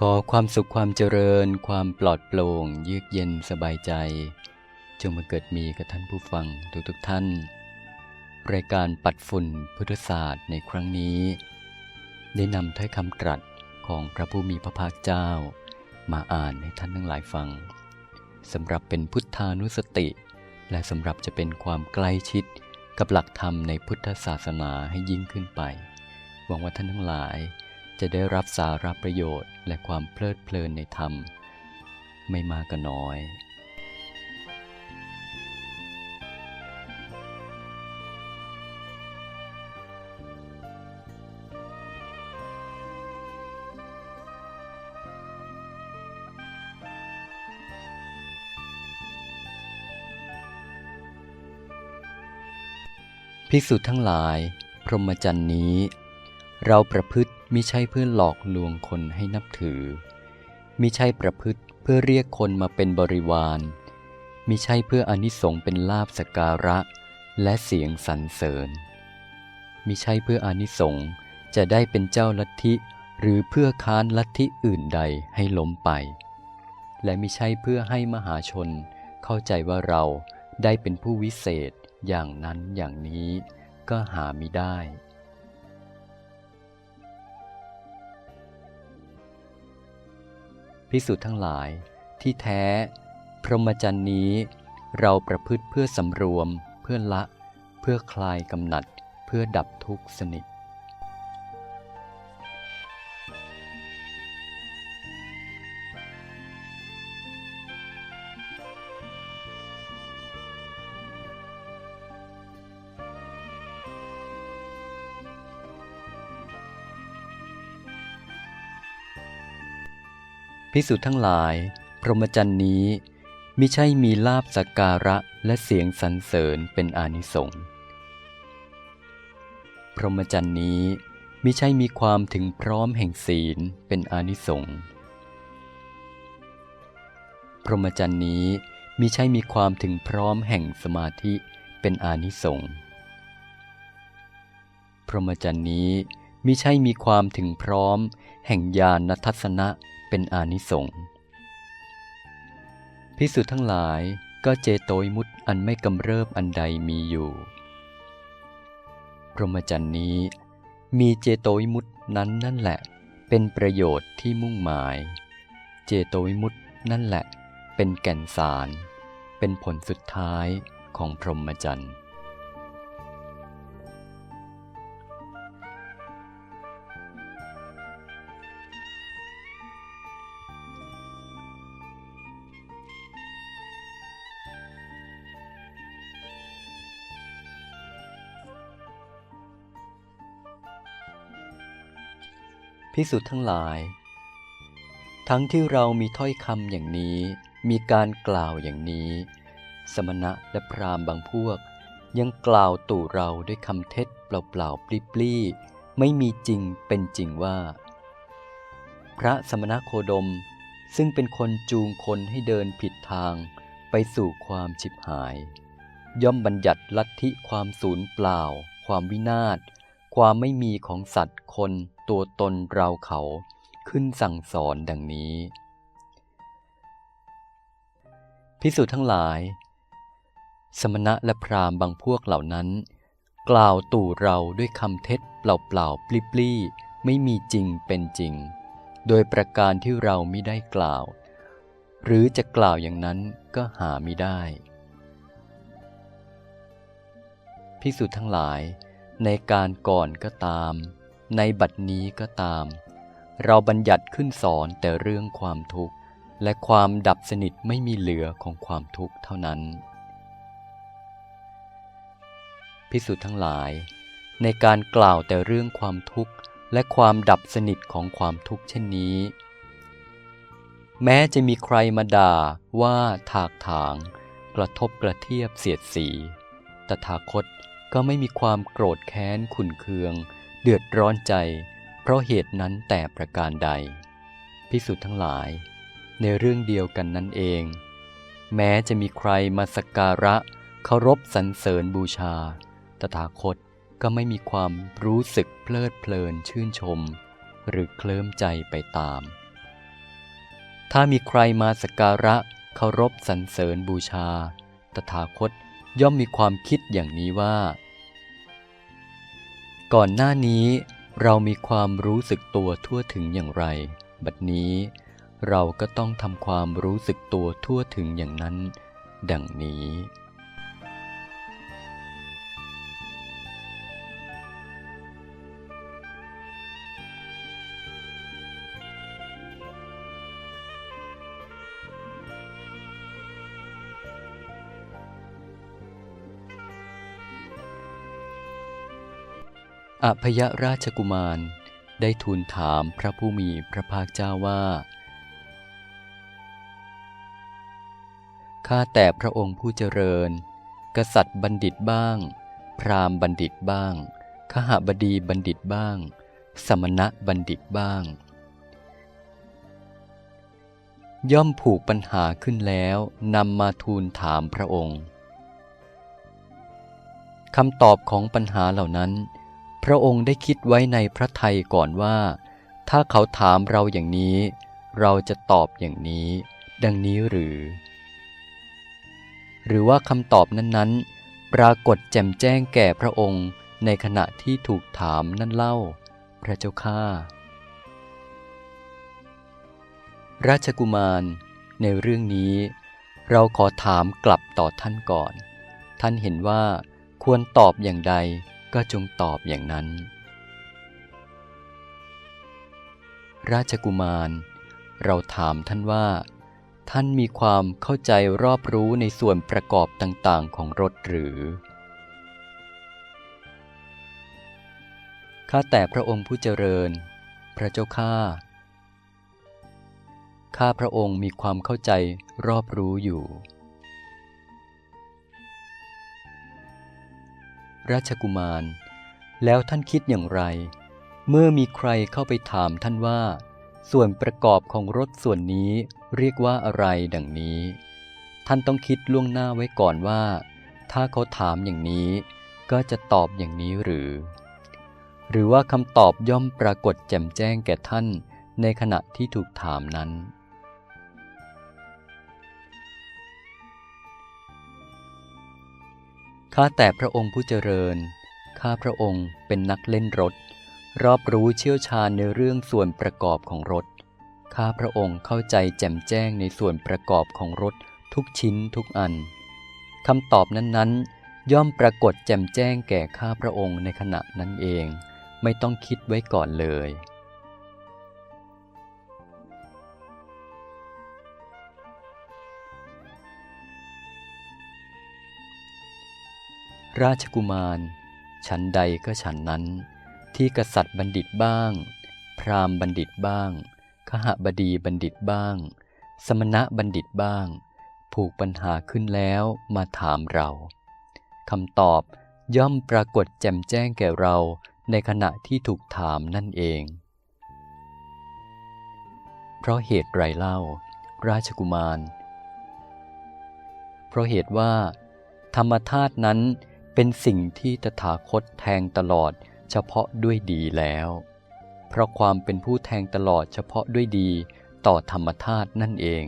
ขอความสุขความเจริญ ความปลอดโปร่งเยือกเย็นสบายใจ จงมาเกิดมีกับท่านผู้ฟังทุกๆทท่าน รายการปัดฝุ่นพุทธศาสตร์ในครั้งนี้ ได้นำถ้อยคำตรัสของพระผู้มีพระภาคเจ้า มาอ่านให้ท่านทั้งหลายฟังสำหรับเป็นพุทธานุสติ และสำหรับจะเป็นความใกล้ชิดกับหลักธรรมในพุทธศาสนาให้ยิ่งขึ้นไปหวังว่าท่านทั้งหลาย จะได้รับสาระประโยชน์และความเพลิดเพลินในธรรม ไม่มากก็น้อย ภิกษุทั้งหลาย พรหมจรรย์นี้ เราประพฤติ มิใช่เพื่อหลอกลวงคนให้นับถือ มิใช่ประพฤติเพื่อเรียกคนมาเป็นบริวารมิใช่เพื่ออนิสงเป็นลาบสการะ และเสียงสรรเสริญมิใช่เพื่ออนิสงจะได้เป็นเจ้าลัทธิหรือเพื่อค้านลัทธิอื่นใดให้ล้มไป และมิใช่เพื่อให้มหาชน เข้าใจว่าเราได้เป็นผู้วิเศษอย่างนั้นอย่างนี้ก็หามิได้ พิสุทั้งหลาย ที่แท้ พรหมจรรย์นี้ เราประพฤติเพื่อสำรวม เพื่อละ เพื่อคลายกำหนัด เพื่อดับทุกข์สนิท พิสุทั้งหลาย พรหมจรรย์นี้มิใช่มีลาบสักการะและเสียงสรรเสริญเป็นอานิสงส์พรหมจรรย์นี้มิใช่มีความถึงพร้อมแห่งศีลเป็นอานิสงส์พรหมจรรย์นี้มิใช่มีความถึงพร้อมแห่งสมาธิเป็นอานิสงส์พรหมจรรย์นี้มิใช่มีความถึงพร้อมแห่งญาณทัศนะ เป็นอานิสงส์พิสุทั้งหลายก็เจโตยมุตอันไม่กำเริบอันใดมีอยู่ พรหมจรรย์นี้ มีเจโตยมุตนั้นนั่นแหละ เป็นประโยชน์ที่มุ่งหมาย เจโตยมุตนั่นแหละ เป็นแก่นสาร เป็นผลสุดท้ายของพรหมจรรย์ พิสุทั้งหลาย ทั้งที่เรามีถ้อยคำอย่างนี้ มีการกล่าวอย่างนี้ สมณะและพราหมณ์บางพวก ยังกล่าวตู่เราด้วยคำเท็จเปล่าๆปลี้ๆไม่มีจริงเป็นจริงว่า พระสมณะโคดมซึ่งเป็นคนจูงคนให้เดินผิดทางไปสู่ความชิบหาย ย่อมบัญญัติลัทธิความสูญเปล่า ความวินาศ ความไม่มีของสัตว์คน ตัวตนเราเขาขึ้นสั่งสอนดังนี้ พิสูจน์ทั้งหลาย สมณะและพราหมณ์บางพวกเหล่านั้น กล่าวตู่เราด้วยคำเท็จเปล่าๆปลี้ๆไม่มีจริงเป็นจริง โดยประการที่เรามิได้กล่าว หรือจะกล่าวอย่างนั้นก็หามิได้ พิสูจน์ทั้งหลายในการก่อนก็ตาม ในบัดนี้ก็ตาม เราบัญญัติขึ้นสอนแต่เรื่องความทุกข์ และความดับสนิทไม่มีเหลือของความทุกข์เท่านั้น พิสุทธ์ทั้งหลาย ในการกล่าวแต่เรื่องความทุกข์ และความดับสนิทของความทุกข์เช่นนี้ แม้จะมีใครมาด่าว่าถากถาง กระทบกระเทียบเสียดสี ตถาคตก็ไม่มีความโกรธแค้นขุนเคือง เดือดร้อนใจ เพราะเหตุนั้นแต่ประการใด พิสุทธ์ทั้งหลาย ในเรื่องเดียวกันนั่นเอง แม้จะมีใครมาสักการะเคารพสรรเสริญบูชา ตถาคตก็ไม่มีความรู้สึกเพลิดเพลินชื่นชม หรือเคลิ้มใจไปตาม ถ้ามีใครมาสักการะเคารพสรรเสริญบูชา ตถาคตย่อมมีความคิดอย่างนี้ว่า ก่อนหน้านี้เรามีความรู้สึกตัวทั่วถึงอย่างไร บัดนี้เราก็ต้องทำความรู้สึกตัวทั่วถึงอย่างนั้น ดังนี้ อภยราชกุมาร ได้ทูลถามพระผู้มีพระภาคเจ้าว่า ข้าแต่พระองค์ผู้เจริญ กษัตริย์บัณฑิตบ้าง พราหมณ์บัณฑิตบ้างขหบดีบัณฑิตบ้าง สมณะบัณฑิตบ้าง ย่อมผูกปัญหาขึ้นแล้วนำมาทูลถามพระองค์คำตอบของปัญหาเหล่านั้น พระองค์ได้คิดไว้ในพระทัยก่อนว่า ถ้าเขาถามเราอย่างนี้ เราจะตอบอย่างนี้ ดังนี้หรือ หรือว่าคำตอบนั้นๆ ปรากฏแจ่มแจ้งแก่พระองค์ในขณะที่ถูกถามนั่นเล่า พระเจ้าข้าราชกุมาร ในเรื่องนี้ เราขอถามกลับต่อท่านก่อน ท่านเห็นว่าควรตอบอย่างใด ก็จงตอบอย่างนั้น ราชกุมาร เราถามท่านว่า ท่านมีความเข้าใจรอบรู้ในส่วนประกอบต่าง ๆ ของรถหรือ ข้าแต่พระองค์ผู้เจริญ พระเจ้าข้า ข้าพระองค์มีความเข้าใจรอบรู้อยู่ ราชกุมาร แล้วท่านคิดอย่างไร เมื่อมีใครเข้าไปถามท่านว่า ส่วนประกอบของรถส่วนนี้เรียกว่าอะไรดังนี้ ท่านต้องคิดล่วงหน้าไว้ก่อนว่า ถ้าเขาถามอย่างนี้ ก็จะตอบอย่างนี้หรือ หรือว่าคำตอบย่อมปรากฏแจ่มแจ้งแก่ท่านในขณะที่ถูกถามนั้น ข้าแต่พระองค์ผู้เจริญ ข้าพระองค์เป็นนักเล่นรถ รอบรู้เชี่ยวชาญในเรื่องส่วนประกอบของรถ ข้าพระองค์เข้าใจแจ่มแจ้งในส่วนประกอบของรถทุกชิ้นทุกอันคำตอบนั้นๆ ย่อมปรากฏแจ่มแจ้งแก่ข้าพระองค์ในขณะนั้นเอง ไม่ต้องคิดไว้ก่อนเลย ราชกุมารฉันใดก็ฉันนั้น ที่กษัตริย์บัณฑิตบ้าง พราหมณ์บัณฑิตบ้างขหบดีบัณฑิตบ้าง สมณะบัณฑิตบ้าง ผูกปัญหาขึ้นแล้วมาถามเราคำตอบย่อมปรากฏแจ่มแจ้งแก่เราในขณะที่ถูกถามนั่นเอง เพราะเหตุไรเล่า ราชกุมาร เพราะเหตุว่า ธรรมธาตุนั้น เป็นสิ่งที่ตถาคตแทงตลอดเฉพาะด้วยดีแล้ว เพราะความเป็นผู้แทงตลอดเฉพาะด้วยดีต่อธรรมธาตุนั่นเอง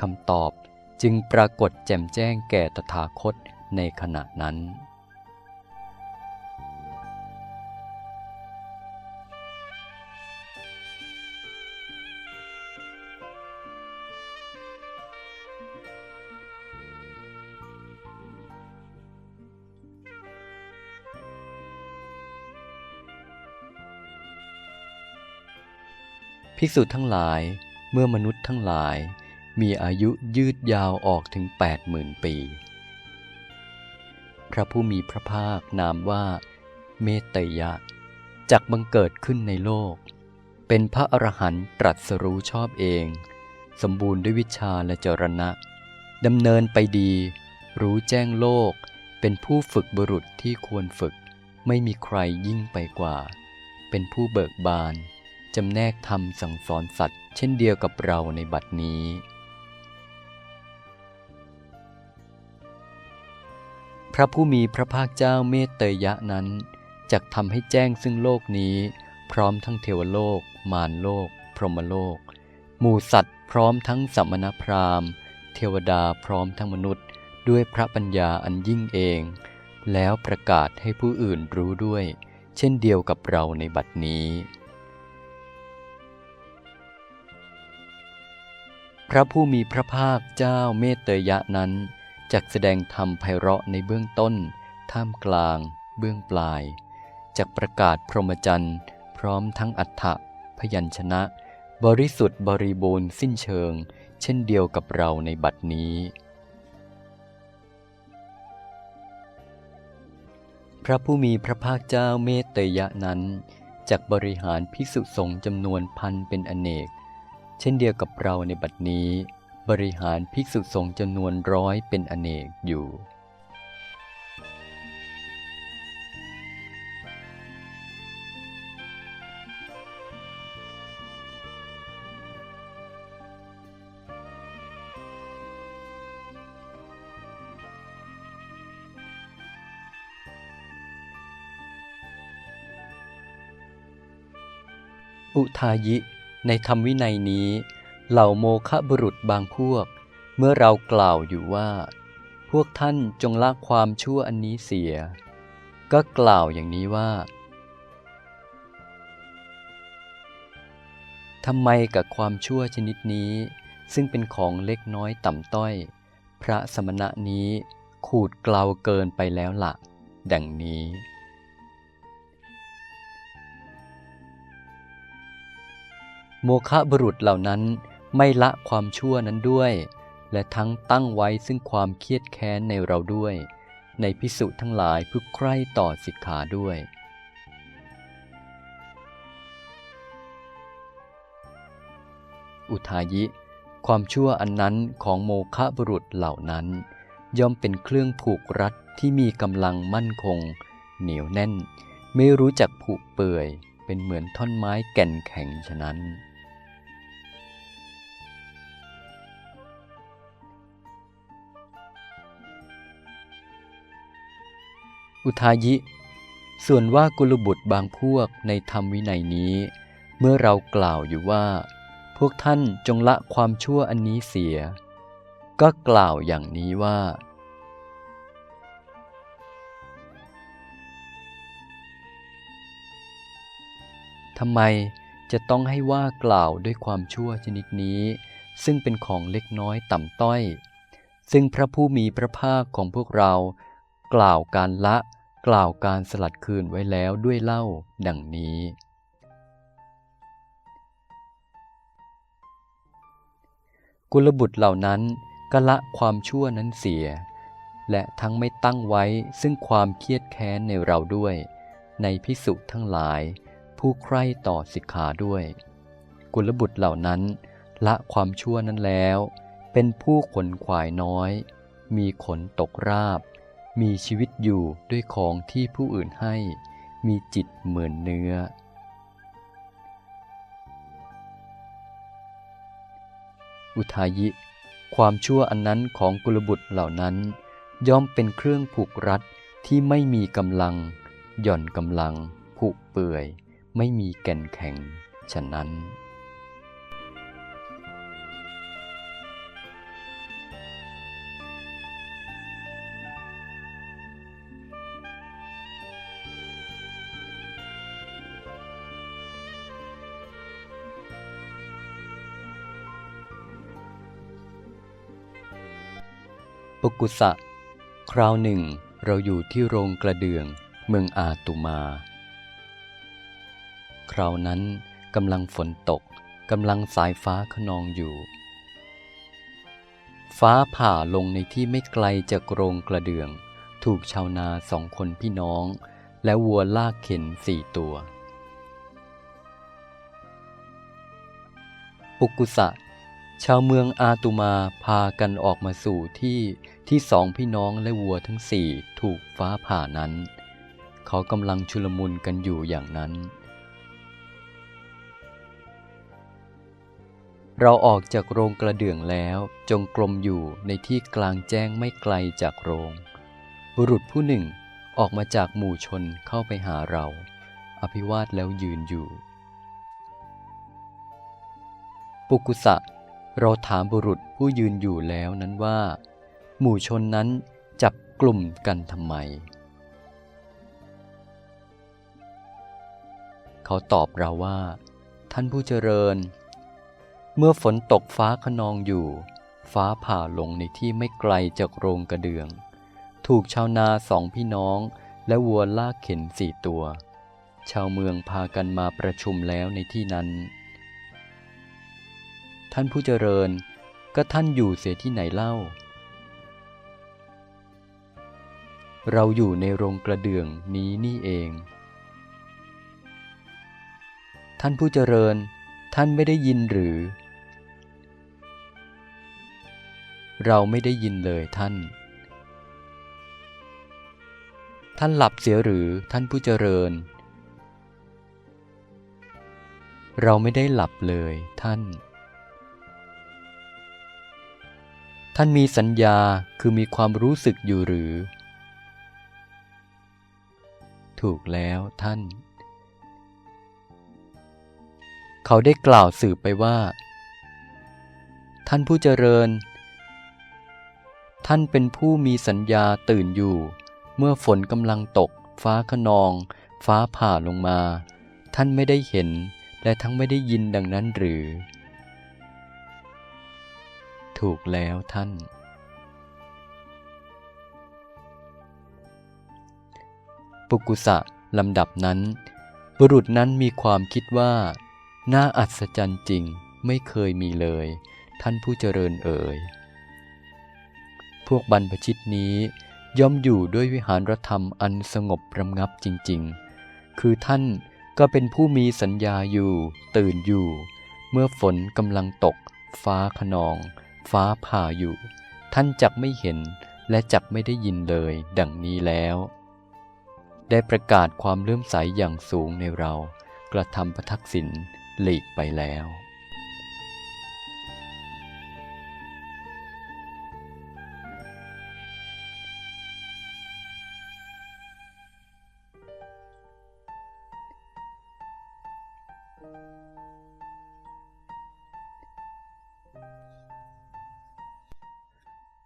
คำตอบจึงปรากฏแจ่มแจ้งแก่ตถาคตในขณะนั้น ภิกษุทั้งหลาย เมื่อมนุษย์ทั้งหลาย มีอายุยืดยาวออกถึง80,000ปี พระผู้มีพระภาคนามว่า เมตเตยะจักบังเกิดขึ้นในโลก เป็นพระอรหันต์ตรัสรู้ชอบเอง สมบูรณ์ด้วยวิชาและจรณะดำเนินไปดี รู้แจ้งโลก เป็นผู้ฝึกบุรุษที่ควรฝึก ไม่มีใครยิ่งไปกว่า เป็นผู้เบิกบาน จำแนกธรรมสั่งสอนสัตว์ เช่นเดียวกับเราในบัดนี้ พระผู้มีพระภาคเจ้าเมตเตยะนั้นจักทำให้แจ้งซึ่งโลกนี้ พร้อมทั้งเทวโลก มารโลก พรหมโลก หมู่สัตว์พร้อมทั้งสัมมณพราหมณ์ เทวดาพร้อมทั้งมนุษย์ ด้วยพระปัญญาอันยิ่งเอง แล้วประกาศให้ผู้อื่นรู้ด้วย เช่นเดียวกับเราในบัดนี้ พระผู้มีพระภาคเจ้าเมตเตยะนั้นจักแสดงธรรมไพเราะในเบื้องต้น ท่ามกลาง เบื้องปลายจักประกาศพรหมจรรย์ พร้อมทั้งอัฏฐะพยัญชนะ บริสุทธิ์บริบูรณ์สิ้นเชิง เช่นเดียวกับเราในบัดนี้ พระผู้มีพระภาคเจ้าเมตเตยะนั้นจักบริหารภิกษุสงฆ์จำนวนพันเป็นอเนก เช่นเดียวกับเราในบัดนี้ บริหารภิกษุสงฆ์จำนวนร้อยเป็นอเนกอยู่ อุทายิ ในธรรมวินัยนี้ เหล่าโมฆะบุรุษบางพวก เมื่อเรากล่าวอยู่ว่า พวกท่านจงละความชั่วอันนี้เสีย ก็กล่าวอย่างนี้ว่าทำไมกับความชั่วชนิดนี้ ซึ่งเป็นของเล็กน้อยต่ำต้อย พระสมณะนี้ขูดเกลาเกินไปแล้วละ่ะ ดังนี้ โมฆะบุรุษเหล่านั้นไม่ละความชั่วนั้นด้วย และทั้งตั้งไว้ซึ่งความเครียดแค้นในเราด้วย ในพิสุทั้งหลายผู้ใคร่ต่อสิกขาด้วย อุทายิ ความชั่วอันนั้นของโมฆะบุรุษเหล่านั้น ย่อมเป็นเครื่องผูกรัดที่มีกำลังมั่นคง เหนียวแน่น ไม่รู้จักผุเปื่อยเป็นเหมือนท่อนไม้แก่นแข็งฉะนั้น อุทายิ ส่วนว่ากุลบุตรบางพวกในธรรมวินัยนี้ เมื่อเรากล่าวอยู่ว่า พวกท่านจงละความชั่วอันนี้เสีย ก็กล่าวอย่างนี้ว่า ทำไมจะต้องให้ว่ากล่าวด้วยความชั่วชนิดนี้ ซึ่งเป็นของเล็กน้อยต่ำต้อย ซึ่งพระผู้มีพระภาคของพวกเรา กล่าวการละ กล่าวการสลัดคืนไว้แล้วด้วยเล่าดังนี้ กุลบุตรเหล่านั้นก็ละความชั่วนั้นเสีย และทั้งไม่ตั้งไว้ซึ่งความเครียดแค้นในเราด้วย ในพิสุทั้งหลาย ผู้ใคร่ต่อสิกขาด้วย กุลบุตรเหล่านั้น ละความชั่วนั้นแล้ว เป็นผู้ขนขวายน้อย มีขนตกราบ มีชีวิตอยู่ด้วยของที่ผู้อื่นให้ มีจิตเหมือนเนื้อ อุทายิ ความชั่วอันนั้นของกุลบุตรเหล่านั้น ย่อมเป็นเครื่องผูกรัดที่ไม่มีกำลัง หย่อนกำลังผุเปื่อย ไม่มีแก่นแข็ง ฉะนั้น กุสะ คราวหนึ่ง เราอยู่ที่โรงกระเดื่อง เมืองอาตุมา คราวนั้นกำลังฝนตกกำลังสายฟ้าขนองอยู่ ฟ้าผ่าลงในที่ไม่ไกลจากโรงกระเดื่อง ถูกชาวนาสองคนพี่น้อง และวัวลากเข็นสี่ตัว ปุกุสะ ชาวเมืองอาตุมาพากันออกมาสู่ที่ที่สองพี่น้องและวัวทั้งสี่ถูกฟ้าผ่านั้น เขากำลังชุลมุนกันอยู่อย่างนั้น เราออกจากโรงกระเดื่องแล้วจงกรมอยู่ในที่กลางแจ้งไม่ไกลจากโรง บุรุษผู้หนึ่งออกมาจากหมู่ชนเข้าไปหาเรา อภิวาทแล้วยืนอยู่ ปุกุสะ เราถามบุรุษผู้ยืนอยู่แล้วนั้นว่า หมู่ชนนั้นจับกลุ่มกันทำไม เขาตอบเราว่า ท่านผู้เจริญ เมื่อฝนตกฟ้าขนองอยู่ ฟ้าผ่าลงในที่ไม่ไกลจากโรงกระเดือง ถูกชาวนาสองพี่น้องและวัวลากเข็นสี่ตัว ชาวเมืองพากันมาประชุมแล้วในที่นั้น ท่านผู้เจริญ ก็ท่านอยู่เสียที่ไหนเล่า เราอยู่ในโรงกระเดื่องนี้นี่เอง ท่านผู้เจริญ ท่านไม่ได้ยินหรือ เราไม่ได้ยินเลยท่าน ท่านหลับเสียหรือท่านผู้เจริญเราไม่ได้หลับเลยท่าน ท่านมีสัญญาคือมีความรู้สึกอยู่หรือ ถูกแล้วท่าน เขาได้กล่าวสืบไปว่า ท่านผู้เจริญ ท่านเป็นผู้มีสัญญาตื่นอยู่ เมื่อฝนกำลังตก ฟ้าขนอง ฟ้าผ่าลงมา ท่านไม่ได้เห็น และทั้งไม่ได้ยินดังนั้นหรือ ถูกแล้วท่าน ปุกุสะลำดับนั้น บุรุษนั้นมีความคิดว่า น่าอัศจรรย์จริงไม่เคยมีเลย ท่านผู้เจริญเอ่ย พวกบรรพชิตนี้ย่อมอยู่ด้วยวิหารธรรมอันสงบระงับจริง ๆ คือท่านก็เป็นผู้มีสัญญาอยู่ ตื่นอยู่ เมื่อฝนกำลังตก ฟ้าขนอง ฟ้าผ่าอยู่ ท่านจักไม่เห็นและจักไม่ได้ยินเลย ดังนี้แล้ว ได้ประกาศความเลื่อมใสอย่างสูงในเรา กระทำประทักษิณหลีกไปแล้ว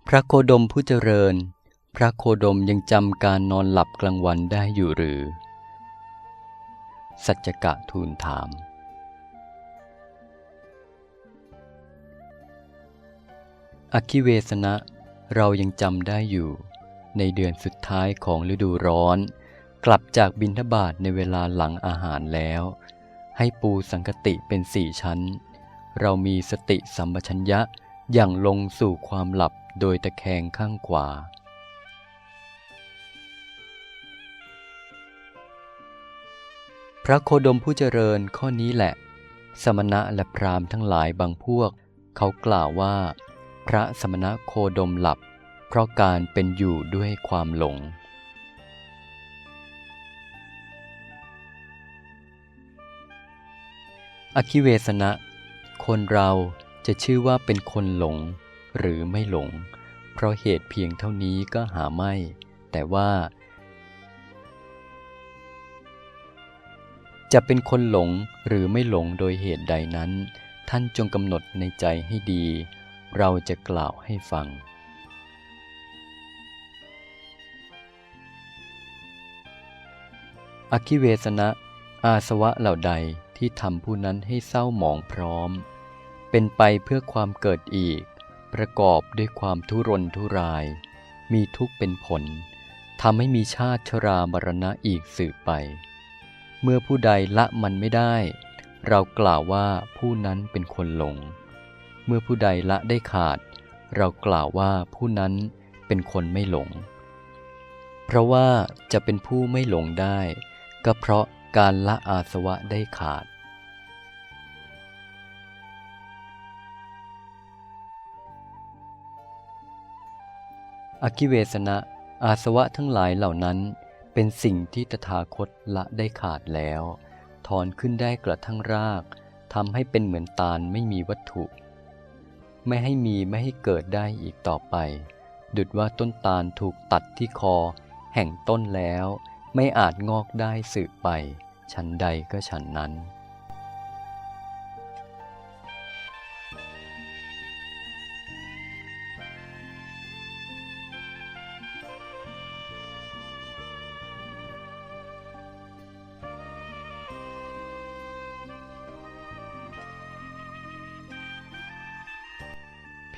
พระโคดมผู้เจริญ พระโคดมยังจำการนอนหลับกลางวันได้อยู่หรือ สัจกะทูลถาม อคิเวสนะเรายังจำได้อยู่ ในเดือนสุดท้ายของฤดูร้อน กลับจากบินทบาทในเวลาหลังอาหารแล้ว ให้ปูสังกติเป็นสี่ชั้น เรามีสติสัมปชัญญะ อย่างลงสู่ความหลับโดยตะแคงข้างขวา พระโคดมผู้เจริญข้อนี้แหละ สมณะและพราหมณ์ทั้งหลายบางพวก เขากล่าวว่า พระสมณะโคดมหลับ เพราะการเป็นอยู่ด้วยความหลง อคิเวสนะ คนเรา จะชื่อว่าเป็นคนหลงหรือไม่หลง เพราะเหตุเพียงเท่านี้ก็หาไม่ แต่ว่า จะเป็นคนหลงหรือไม่หลงโดยเหตุใดนั้น ท่านจงกำหนดในใจให้ดี เราจะกล่าวให้ฟังอคิเวสนะอาสวะเหล่าใดที่ทำผู้นั้นให้เศร้าหมองพร้อม เป็นไปเพื่อความเกิดอีก ประกอบด้วยความทุรนทุราย มีทุกข์เป็นผลทำให้มีชาติชรามรณะอีกสืบไป เมื่อผู้ใดละมันไม่ได้ เรากล่าวว่าผู้นั้นเป็นคนหลง เมื่อผู้ใดละได้ขาด เรากล่าวว่าผู้นั้นเป็นคนไม่หลง เพราะว่าจะเป็นผู้ไม่หลงได้ ก็เพราะการละอาสวะได้ขาด อคิเวสนะ อาสวะทั้งหลายเหล่านั้น เป็นสิ่งที่ตถาคตละได้ขาดแล้ว ถอนขึ้นได้กระทั่งรากทำให้เป็นเหมือนตาลไม่มีวัตถุ ไม่ให้มีไม่ให้เกิดได้อีกต่อไป ดุดว่าต้นตาลถูกตัดที่คอ แห่งต้นแล้ว ไม่อาจงอกได้สืบไป ฉันใดก็ฉันนั้น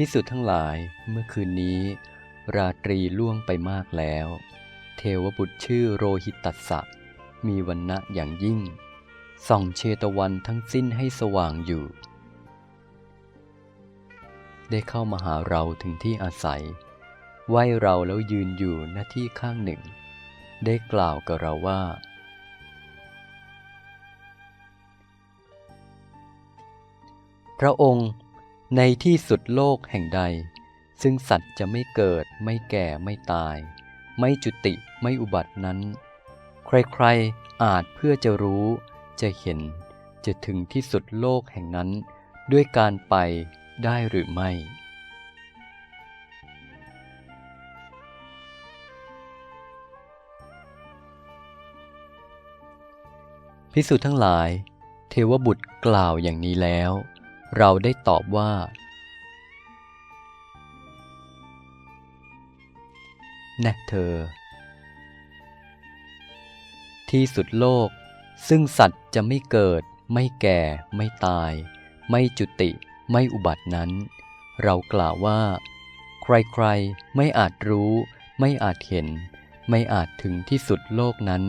พิสุทธ์ทั้งหลายเมื่อคืนนี้ ราตรีล่วงไปมากแล้ว เทวบุตรชื่อโรหิตัสสะ มีวันณะอย่างยิ่ง ส่องเชตวันทั้งสิ้นให้สว่างอยู่ ได้เข้ามาหาเราถึงที่อาศัย ไหวเราแล้วยืนอยู่หน้าที่ข้างหนึ่ง ได้กล่าวกับเราว่าพระองค์ ในที่สุดโลกแห่งใด ซึ่งสัตว์จะไม่เกิดไม่แก่ไม่ตาย ไม่จุติไม่อุบัตินั้น ใครๆอาจเพื่อจะรู้ จะเห็น จะถึงที่สุดโลกแห่งนั้น ด้วยการไปได้หรือไม่ พิสุทั้งหลาย เทวบุตรกล่าวอย่างนี้แล้ว เราได้ตอบว่าแน่เธอ ที่สุดโลก ซึ่งสัตว์จะไม่เกิด ไม่แก่ ไม่ตาย ไม่จุติไม่อุบัตินั้น เรากล่าวว่า ใครๆไม่อาจรู้ ไม่อาจเห็น ไม่อาจถึงที่สุดโลกนั้น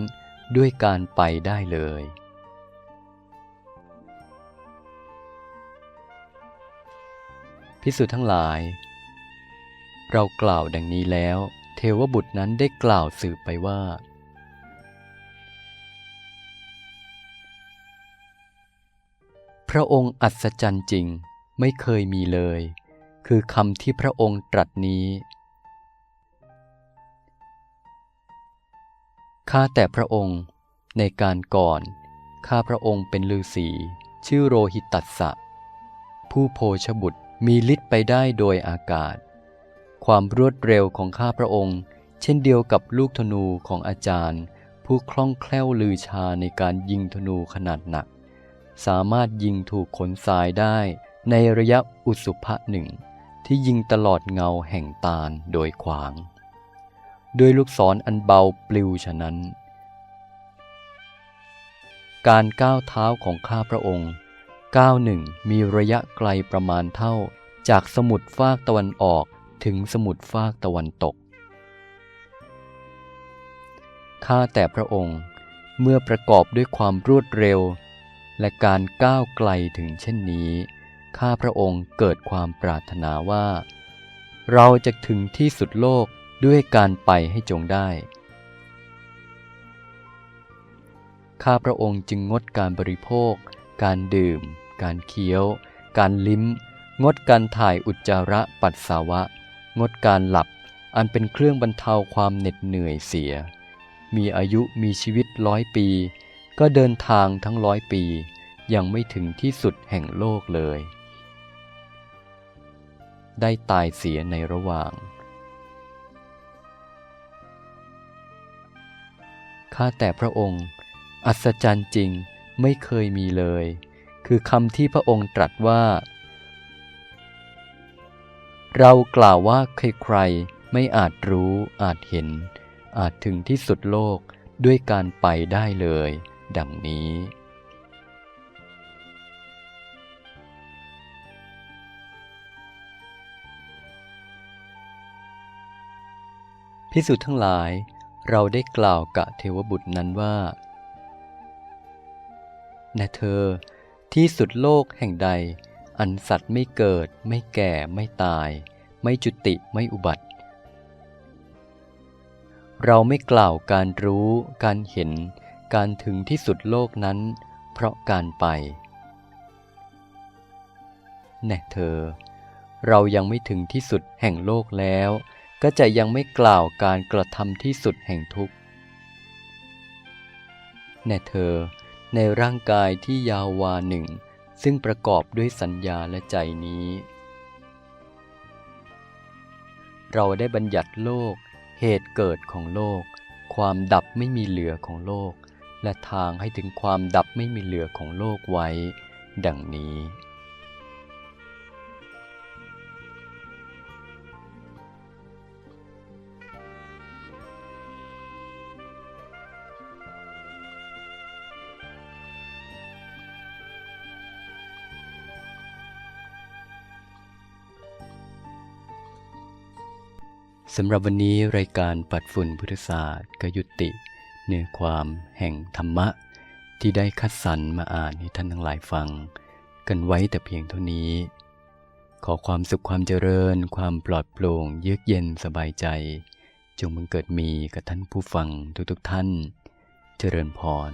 ด้วยการไปได้เลย พิสุทั้งหลาย เรากล่าวดังนี้แล้ว เทวบุตรนั้นได้กล่าวสืบไปว่า พระองค์อัศจรรย์จริงไม่เคยมีเลย คือคำที่พระองค์ตรัสนี้ข้าแต่พระองค์ในการก่อน ข้าพระองค์เป็นฤาษีชื่อโรหิตัสสะ ผู้โพชบุตร มีฤทธิ์ไปได้โดยอากาศ ความรวดเร็วของข้าพระองค์ เช่นเดียวกับลูกธนูของอาจารย์ ผู้คล่องแคล่วลือชาในการยิงธนูขนาดหนัก สามารถยิงถูกขนทรายได้ในระยะอุสุภะหนึ่ง ที่ยิงตลอดเงาแห่งตาลโดยขวาง ด้วยลูกศรออันเบาปลิวฉะนั้น การก้าวเท้าของข้าพระองค์ ก้าหนึ่งมีระยะไกลประมาณเท่า จากสมุทรฟากตะวันออกถึงสมุทรฟากตะวันตก ข้าแต่พระองค์เมื่อประกอบด้วยความรวดเร็ว และการก้าวไกลถึงเช่นนี้ ข้าพระองค์เกิดความปรารถนาว่า เราจะถึงที่สุดโลกด้วยการไปให้จงได้ ข้าพระองค์จึงงดการบริโภค การดื่ม การเคี้ยว การลิ้ม งดการถ่ายอุจจาระปัสสาวะ งดการหลับ อันเป็นเครื่องบรรเทาความเหน็ดเหนื่อยเสีย มีอายุมีชีวิตร้อยปี ก็เดินทางทั้งร้อยปี ยังไม่ถึงที่สุดแห่งโลกเลย ได้ตายเสียในระหว่างข้าแต่พระองค์ อัศจรรย์จริงไม่เคยมีเลย คือคำที่พระองค์ตรัสว่า เรากล่าวว่าใครๆไม่อาจรู้อาจเห็น อาจถึงที่สุดโลกด้วยการไปได้เลย ดังนี้ พิสุทั้งหลาย เราได้กล่าวกับเทวบุตรนั้นว่าแน่เธอ ที่สุดโลกแห่งใด อันสัตว์ไม่เกิด ไม่แก่ไม่ตาย ไม่จุติไม่อุบัติ เราไม่กล่าวการรู้ การเห็น การถึงที่สุดโลกนั้น เพราะการไป แน่เธอ เรายังไม่ถึงที่สุดแห่งโลกแล้ว ก็จะยังไม่กล่าวการกระทำที่สุดแห่งทุกข์แน่เธอ ในร่างกายที่ยาววาหนึ่ง ซึ่งประกอบด้วยสัญญาและใจนี้ เราได้บัญญัติโลก เหตุเกิดของโลก ความดับไม่มีเหลือของโลก และทางให้ถึงความดับไม่มีเหลือของโลกไว้ ดังนี้ สำหรับวันนี้รายการปัดฝุ่นพุทธศาสตร์ก็ยุติเนื้อความแห่งธรรมะ ที่ได้คัดสรรมาอ่านให้ท่านทั้งหลายฟัง กันไว้แต่เพียงเท่านี้ ขอความสุขความเจริญ ความปลอดโปร่งเยือกเย็นสบายใจ จงบังเกิดมีกับท่านผู้ฟังทุกๆท่าน เจริญพร